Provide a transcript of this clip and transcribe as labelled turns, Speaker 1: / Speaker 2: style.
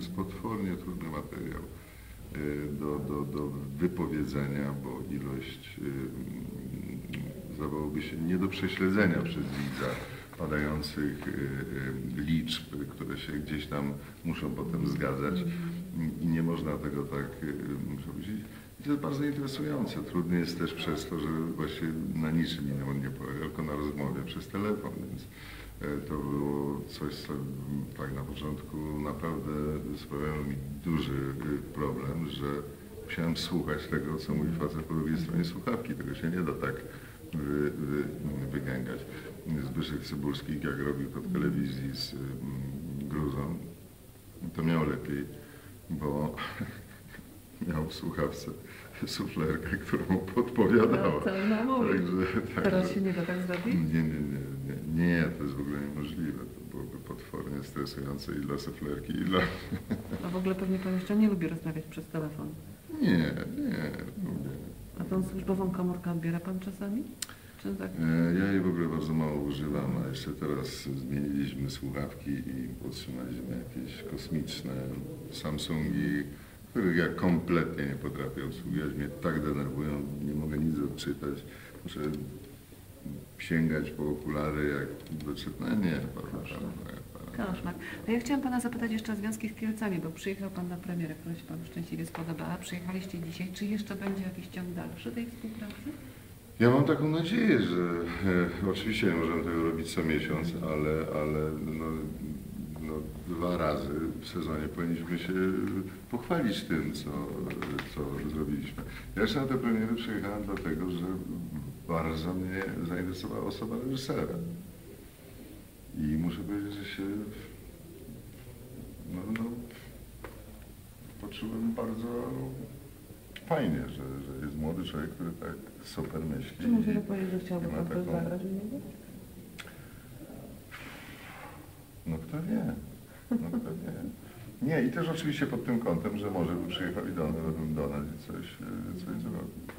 Speaker 1: jest potwornie trudny materiał y, do, do, do wypowiedzenia, bo ilość y, mm, zdawałoby się nie do prześledzenia przez widza padających y, liczb, które się gdzieś tam muszą potem zgadzać i nie można tego tak powiedzieć. I to jest bardzo interesujące. Trudny jest też przez to, że właśnie na niczym innym nie polega, tylko na rozmowie przez telefon, więc e, to było coś, co tak na początku naprawdę sprawiało mi duży y, problem, że musiałem słuchać tego, co mówi facet po drugiej stronie słuchawki. Tego się nie da tak wy, wy, wygęgać. Zbyszek Cybulski, jak robił to w telewizji z mm, Gruzą, to miał lepiej, bo miał w słuchawce suflerkę, która mu podpowiadała.
Speaker 2: No, to no mówię.
Speaker 1: Także,
Speaker 2: Teraz
Speaker 1: także,
Speaker 2: się nie da tak zrobić?
Speaker 1: nie, nie, nie, nie, nie, to jest w ogóle niemożliwe. To byłoby potwornie stresujące i dla suflerki, i dla...
Speaker 2: A w ogóle pewnie pan jeszcze nie lubi rozmawiać przez telefon.
Speaker 1: Nie, nie, lubię.
Speaker 2: A tą służbową komórkę odbiera pan czasami? Czy tak?
Speaker 1: E, Ja jej w ogóle bardzo mało używam, a jeszcze teraz zmieniliśmy słuchawki i otrzymaliśmy jakieś kosmiczne Samsungi, których ja kompletnie nie potrafię obsługiwać. Mnie tak denerwują, nie mogę nic odczytać. Muszę sięgać po okulary, jak doczytam. No nie, prawda.
Speaker 2: Koszmar. To ja chciałam pana zapytać jeszcze o związki z Kielcami, bo przyjechał pan na premierę, która się panu szczęśliwie spodobała. Przyjechaliście dzisiaj. Czy jeszcze będzie jakiś ciąg dalszy tej współpracy?
Speaker 1: Ja mam taką nadzieję, że e, oczywiście nie możemy tego robić co miesiąc, ale, ale no, no, dwa razy w sezonie powinniśmy się pochwalić tym, co, co zrobiliśmy. Ja jeszcze na tę premierę przyjechałem dlatego, że bardzo mnie zainteresowała osoba reżysera. I muszę powiedzieć, że się no, no, poczułem bardzo fajnie, że, że jest młody człowiek, który tak super myśli.
Speaker 2: Czy może powiedzieć, że chciałby pan
Speaker 1: taką-
Speaker 2: zagrać u niego?
Speaker 1: No kto wie, no kto wie. Nie, i też oczywiście pod tym kątem, że może by przyjechał i do, do nas i coś, e, coś zrobił.